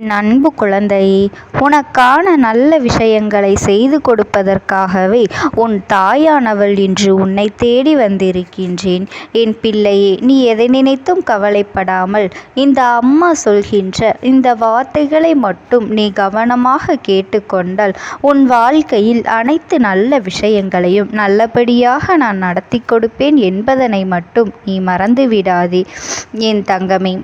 நண்பு அன்பு குழந்தையே உனக்கான நல்ல விஷயங்களை செய்து கொடுப்பதற்காகவே உன் தாயானவள் இன்று உன்னை தேடி வந்திருக்கின்றேன். என் பிள்ளையே நீ எதை நினைத்தும் கவலைப்படாமல் இந்த அம்மா சொல்கின்ற இந்த வார்த்தைகளை மட்டும் நீ கவனமாக கேட்டுக்கொண்டால் உன் வாழ்க்கையில் அனைத்து நல்ல விஷயங்களையும் நல்லபடியாக நான் நடத்தி கொடுப்பேன் என்பதனை மட்டும் நீ மறந்து விடாதே என் தங்கமே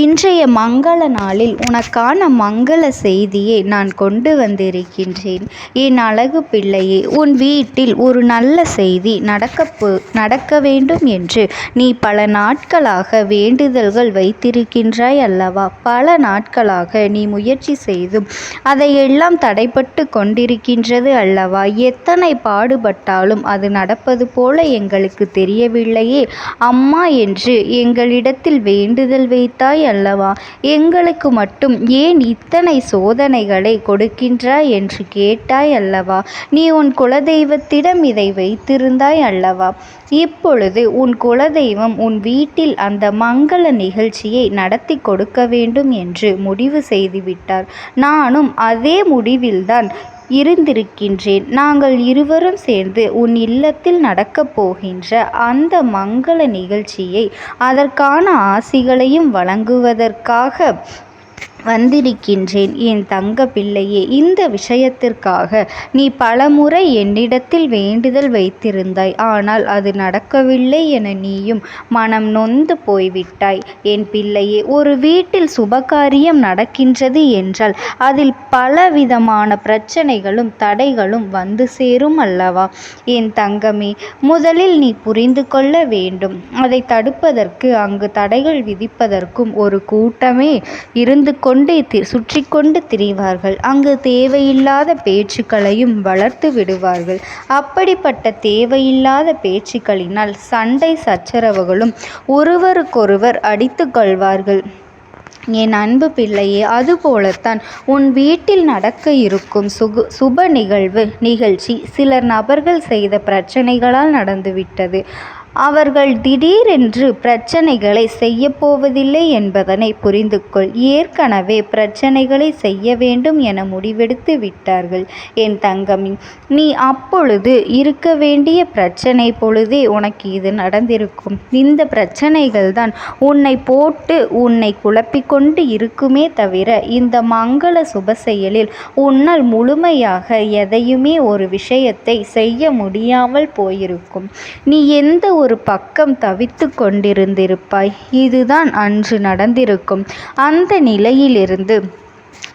இன்றைய மங்கள நாளில் உனக்கான மங்கள செய்தியை நான் கொண்டு வந்திருக்கின்றேன். என் அழகு பிள்ளையே உன் வீட்டில் ஒரு நல்ல செய்தி நடக்க நடக்க வேண்டும் என்று நீ பல நாட்களாக வேண்டுதல்கள் வைத்திருக்கின்றாய் அல்லவா? பல நாட்களாக நீ முயற்சி செய்தும் அதையெல்லாம் தடைப்பட்டு கொண்டிருக்கின்றது அல்லவா? எத்தனை பாடுபட்டாலும் அது நடப்பது போல எங்களுக்கு தெரியவில்லையே. அம்மா என்று எங்களிடத்தில் வேண்டுதல் வைத்து விட்டாய் அல்லவா? எங்களுக்கு மட்டும் ஏன் இத்தனை சோதனைகளை கொடுக்கின்றாய் என்று கேட்டாய் அல்லவா? நீ உன் குலதெய்வத்திடம் இதை வைத்திருந்தாய் அல்லவா? இப்பொழுது உன் குலதெய்வம் உன் வீட்டில் அந்த மங்கள நிகழ்ச்சியை நடத்தி கொடுக்க வேண்டும் என்று முடிவு செய்துவிட்டார். நானும் அதே முடிவில்தான் இருந்திருக்கின்றேன். நாங்கள் இருவரும் சேர்ந்து உன் இல்லத்தில் நடக்கப் போகின்ற அந்த மங்கள நிகழ்ச்சியை அதற்கான ஆசிகளையும் வழங்குவதற்காக வந்திருக்கின்றேன். என் தங்க பிள்ளையே இந்த விஷயத்திற்காக நீ பலமுறை என்னிடத்தில் வேண்டுதல் வைத்திருந்தாய். ஆனால் அது நடக்கவில்லை என நீயும் மனம் நொந்து போய்விட்டாய். என் பிள்ளையே ஒரு வீட்டில் சுபகாரியம் நடக்கின்றது என்றால் அதில் பலவிதமான பிரச்சனைகளும் தடைகளும் வந்து சேரும் அல்லவா? என் தங்கமே முதலில் நீ புரிந்து கொள்ள வேண்டும். அதை தடுப்பதற்கு அங்கு தடைகள் விதிப்பதற்கும் ஒரு கூட்டமே இருந்து கொண்டு சுற்றி கொண்டு திரிவார்கள். அங்கு தேவையில்லாத பேச்சுக்களையும் வளர்த்து விடுவார்கள். அப்படிப்பட்ட தேவையில்லாத பேச்சுக்களினால் சண்டை சச்சரவுகளும் ஒருவருக்கொருவர் அடித்து கொள்வார்கள். என் அன்பு பிள்ளையே அதுபோலத்தான் உன் வீட்டில் நடக்க இருக்கும் சுகு சுப நிகழ்வு நிகழ்ச்சி சிலர் நபர்கள் செய்த பிரச்சனைகளால் நடந்துவிட்டது. அவர்கள் திடீரென்று பிரச்சனைகளை செய்யப்போவதில்லை என்பதனை புரிந்து கொள் ஏற்கனவே பிரச்சனைகளை செய்ய வேண்டும் என முடிவெடுத்து விட்டார்கள். என் தங்கமி நீ அப்பொழுது இருக்க வேண்டிய பிரச்சனை பொழுதே உனக்கு இது நடந்திருக்கும். இந்த பிரச்சனைகள் தான் உன்னை போட்டு உன்னை குழப்பிக்கொண்டு இருக்குமே தவிர இந்த மங்கள சுப செயலில் உன்னால் முழுமையாக எதையுமே ஒரு விஷயத்தை செய்ய முடியாமல் போயிருக்கும். நீ எந்த ஒரு பக்கம் தவித்து கொண்டிருந்திருப்பாய். இதுதான் அன்று நடந்திருக்கும். அந்த நிலையிலிருந்து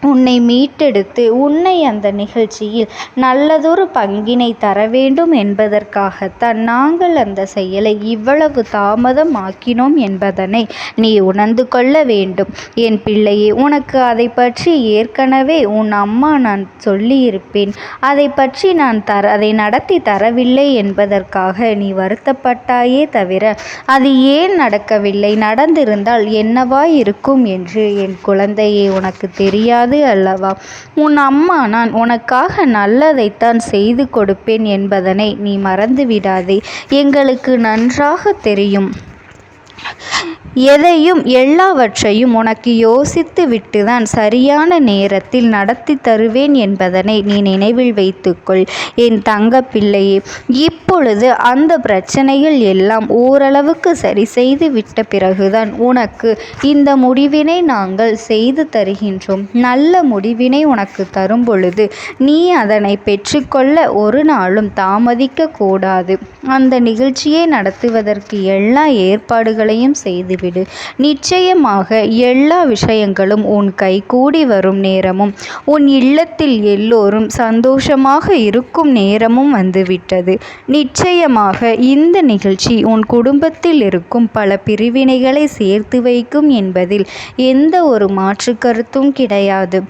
உன்னை மீட்டெடுத்து உன்னை அந்த நிகழ்ச்சியில் நல்லதொரு பங்கினை தர வேண்டும் என்பதற்காகத்தான் நாங்கள் அந்த செயலை இவ்வளவு தாமதம் ஆக்கினோம் என்பதனை நீ உணர்ந்து கொள்ள வேண்டும். என் பிள்ளையே உனக்கு அதை பற்றி ஏற்கனவே உன் அம்மா நான் சொல்லியிருப்பேன். அதை பற்றி நான் தர அதை நடத்தி தரவில்லை என்பதற்காக நீ வருத்தப்பட்டாயே தவிர அது ஏன் நடக்கவில்லை? நடந்திருந்தால் என்னவாய் இருக்கும் என்று என் குழந்தையை உனக்கு தெரியாது முடியாது அல்லவா? உன் அம்மா நான் உனக்காக நல்லதைத்தான் செய்து கொடுப்பேன் என்பதனை நீ மறந்துவிடாதே. எங்களுக்கு நன்றாக தெரியும். எதையும் எல்லாவற்றையும் உனக்கு யோசித்து விட்டுதான் சரியான நேரத்தில் நடத்தி தருவேன் என்பதனை நீ நினைவில் வைத்துக்கொள். என் தங்க பிள்ளையே இப்பொழுது அந்த பிரச்சனைகள் எல்லாம் ஓரளவுக்கு சரி செய்து விட்ட பிறகுதான் உனக்கு இந்த முடிவினை நாங்கள் செய்து தருகின்றோம். நல்ல முடிவினை உனக்கு தரும் பொழுது நீ அதனை பெற்றுக்கொள்ள ஒரு நாளும் தாமதிக்க கூடாது அந்த நிகழ்ச்சியை நடத்துவதற்கு எல்லா ஏற்பாடுகளும் செயல்களையும் செய்துவிடு. நிச்சயமாக எல்லா விஷயங்களும் உன் கை கூடி வரும் நேரமும் உன் இல்லத்தில் எல்லோரும் சந்தோஷமாக இருக்கும் நேரமும் வந்துவிட்டது. நிச்சயமாக இந்த நிகழ்ச்சி உன் குடும்பத்தில் இருக்கும் பல பிரிவினைகளை சேர்த்து வைக்கும் என்பதில் எந்த ஒரு மாற்று கருத்தும் கிடையாது.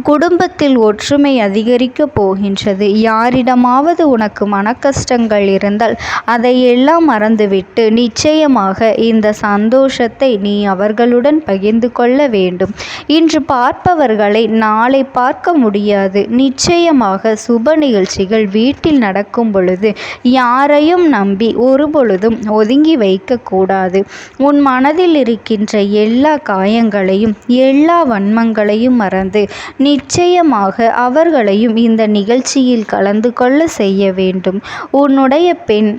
குடும்பத்தில் ஒற்றுமை அதிகரிக்கப் போகின்றது. யாரிடமாவது உனக்கு மனக்கஷ்டங்கள் இருந்தால் அதையெல்லாம் மறந்துவிட்டு நிச்சயமாக இந்த சந்தோஷத்தை நீ அவர்களுடன் பகிர்ந்து கொள்ள வேண்டும். இன்று பார்ப்பவர்களை நாளை பார்க்க முடியாது. நிச்சயமாக சுப நிகழ்ச்சிகள் வீட்டில் நடக்கும் பொழுது யாரையும் நம்பி ஒருபொழுதும் ஒதுங்கி வைக்கக்கூடாது உன் மனதில் இருக்கின்ற எல்லா காயங்களையும் எல்லா வன்மங்களையும் மறந்து நிச்சயமாக அவர்களையும் இந்த நிகழ்ச்சியில் கலந்து கொள்ள செய்ய வேண்டும். உன்னுடைய பெண்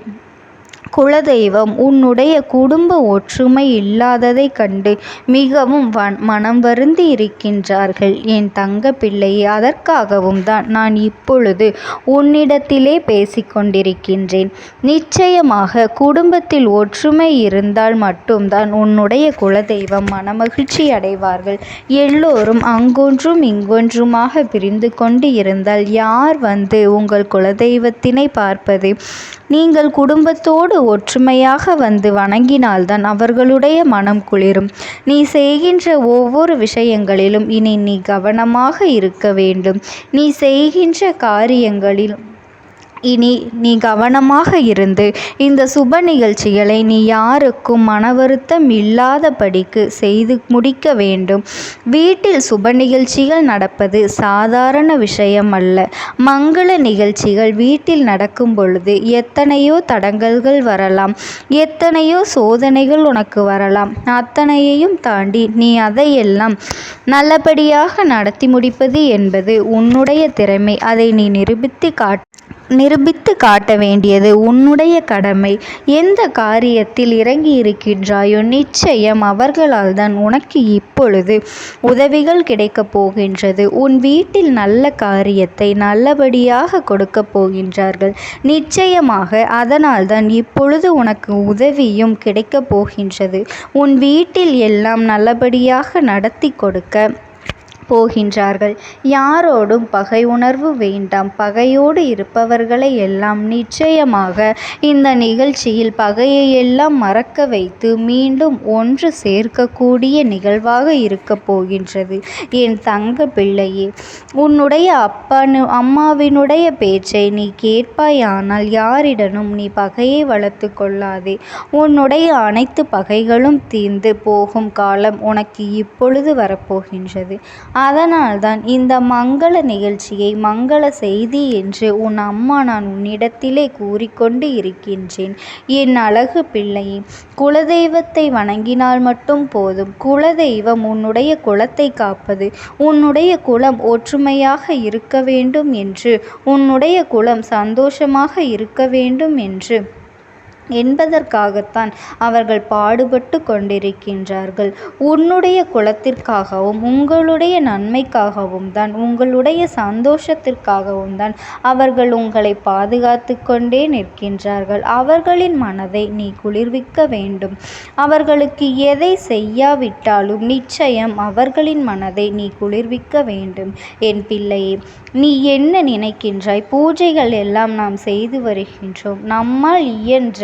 குலதெய்வம் உன்னுடைய குடும்ப ஒற்றுமை இல்லாததைக் கண்டு மிகவும் வன் மனம் வருந்தி இருக்கின்றார்கள். என் தங்க பிள்ளையே அதற்காகவும் தான் நான் இப்பொழுது உன்னிடத்திலே பேசிக்கொண்டிருக்கின்றேன் நிச்சயமாக குடும்பத்தில் ஒற்றுமை இருந்தால் மட்டும்தான் உன்னுடைய குலதெய்வம் மனமகிழ்ச்சி அடைவார்கள். எல்லோரும் அங்கொன்றும் இங்கொன்றுமாக பிரிந்து கொண்டு இருந்தால் யார் வந்து உங்கள் குலதெய்வத்தினை பார்ப்பது? நீங்கள் குடும்பத்தோடு ஒற்றுமையாக வந்து வணங்கினால்தான் அவர்களுடைய மனம் குளிரும். நீ செய்கின்ற ஒவ்வொரு விஷயங்களிலும் இனி நீ கவனமாக இருக்க வேண்டும். நீ செய்கின்ற காரியங்களில் இனி நீ கவனமாக இருந்து இந்த சுப நிகழ்ச்சிகளை நீ யாருக்கும் மன வருத்தம் இல்லாதபடிக்கு செய்து முடிக்க வேண்டும். வீட்டில் சுப நிகழ்ச்சிகள் நடப்பது சாதாரண விஷயம் அல்ல. மங்கள நிகழ்ச்சிகள் வீட்டில் நடக்கும் பொழுது எத்தனையோ தடங்கல்கள் வரலாம். எத்தனையோ சோதனைகள் உனக்கு வரலாம். அத்தனையையும் தாண்டி நீ அதையெல்லாம் நல்லபடியாக நடத்தி முடிப்பது என்பது உன்னுடைய திறமை. அதை நீ நிரூபித்து காட் நிரூபித்து காட்ட வேண்டியது உன்னுடைய கடமை. எந்த காரியத்தில் இறங்கி இருக்கின்றாயோ நிச்சயம் அவர்களால் தான் உனக்கு இப்பொழுது உதவிகள் கிடைக்கப் போகின்றது. உன் வீட்டில் நல்ல காரியத்தை நல்ல நல்லபடியாக கொடுக்கப் போகின்றார்கள். நிச்சயமாக அதனால் தான் இப்பொழுது உனக்கு உதவியும் கிடைக்கப் போகின்றது. உன் வீட்டில் எல்லாம் நல்லபடியாக நடத்தி கொடுக்க போகின்றார்கள். யாரோடும் பகை உணர்வு வேண்டாம். பகையோடு இருப்பவர்களை எல்லாம் நிச்சயமாக இந்த நிகழ்ச்சியில் பகையை எல்லாம் மறக்க வைத்து மீண்டும் ஒன்று சேர்க்கக்கூடிய நிகழ்வாக இருக்கப் போகின்றது. என் தங்க பிள்ளையே உன்னுடைய அப்பானு அம்மாவினுடைய பேச்சை நீ கேட்பாயானால் யாரிடனும் நீ பகையை வளர்த்து கொள்ளாதே. உன்னுடைய அனைத்து பகைகளும் தீர்ந்து போகும் காலம் உனக்கு இப்பொழுது வரப்போகின்றது. அதனால்தான் இந்த மங்கள நிகழ்ச்சியை மங்கள செய்தி என்று உன் அம்மா நான் உன்னிடத்திலே கூறிக்கொண்டு இருக்கின்றேன். என் அழகு பிள்ளையே குலதெய்வத்தை வணங்கினால் மட்டும் போதும். குலதெய்வம் உன்னுடைய குலத்தை காப்பது உன்னுடைய குலம் ஒற்றுமையாக இருக்க வேண்டும் என்று உன்னுடைய குலம் சந்தோஷமாக இருக்க வேண்டும் என்று. என்பதற்காகத்தான் அவர்கள் பாடுபட்டு கொண்டிருக்கின்றார்கள். உன்னுடைய குலத்திற்காகவும் உங்களுடைய நன்மைக்காகவும் தான் உங்களுடைய சந்தோஷத்திற்காகவும் தான் அவர்கள் உங்களை பாதுகாத்து கொண்டே நிற்கின்றார்கள். அவர்களின் மனதை நீ குளிர்விக்க வேண்டும். அவர்களுக்கு எதை செய்யாவிட்டாலும் நிச்சயம் அவர்களின் மனதை நீ குளிர்விக்க வேண்டும். என் பிள்ளையே நீ என்ன நினைக்கின்றாய்? பூஜைகள் எல்லாம் நாம் செய்து வருகின்றோம். நம்மால் இயன்ற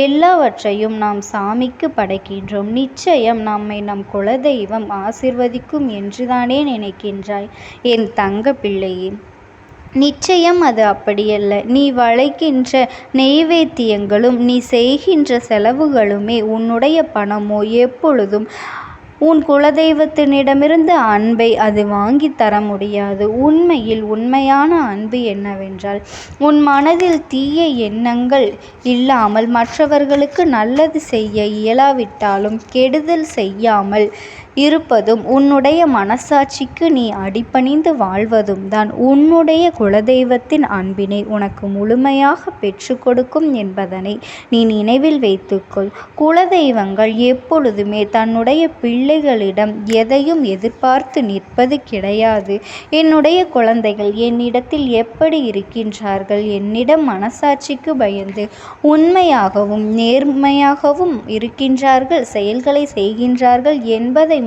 எல்லாவற்றையும் நாம் சாமிக்கு படைக்கின்றோம். நிச்சயம் நம்மை நம் குலதெய்வம் ஆசிர்வதிக்கும் என்றுதானே நினைக்கின்றாய் என் தங்க பிள்ளையே. நிச்சயம் அது அப்படியல்ல. நீ வளைக்கின்ற நெய்வேத்தியங்களும் நீ செய்கின்ற செலவுகளுமே உன்னுடைய பணமோ எப்பொழுதும் உன் குலதெய்வத்தினிடமிருந்து அன்பை அது வாங்கி தர முடியாது. உண்மையில் உண்மையான அன்பு என்னவென்றால் உன் மனதில் தீய எண்ணங்கள் இல்லாமல் மற்றவர்களுக்கு நல்லது செய்ய இயலாவிட்டாலும் கெடுதல் செய்யாமல் இருப்பதும் உன்னுடைய மனசாட்சிக்கு நீ அடிபணிந்து வாழ்வதும் தான். உன்னுடைய குலதெய்வத்தின் அன்பினை உனக்கு முழுமையாக பெற்றுக்கொடுக்கும் என்பதனை நீ நினைவில் வைத்துக்கொள். குலதெய்வங்கள் எப்பொழுதுமே தன்னுடைய பிள்ளைகளிடம் எதையும் எதிர்பார்த்து நிற்பது கிடையாது. என்னுடைய குழந்தைகள் என்னிடத்தில் எப்படி இருக்கின்றார்கள்? என்னிடம் மனசாட்சிக்கு பயந்து உண்மையாகவும் நேர்மையாகவும் இருக்கின்றார்கள்? செயல்களை செய்கின்றார்கள் என்பதை